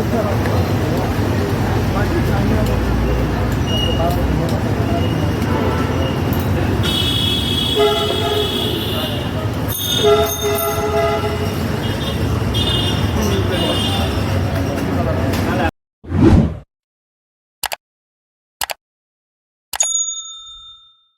높아라.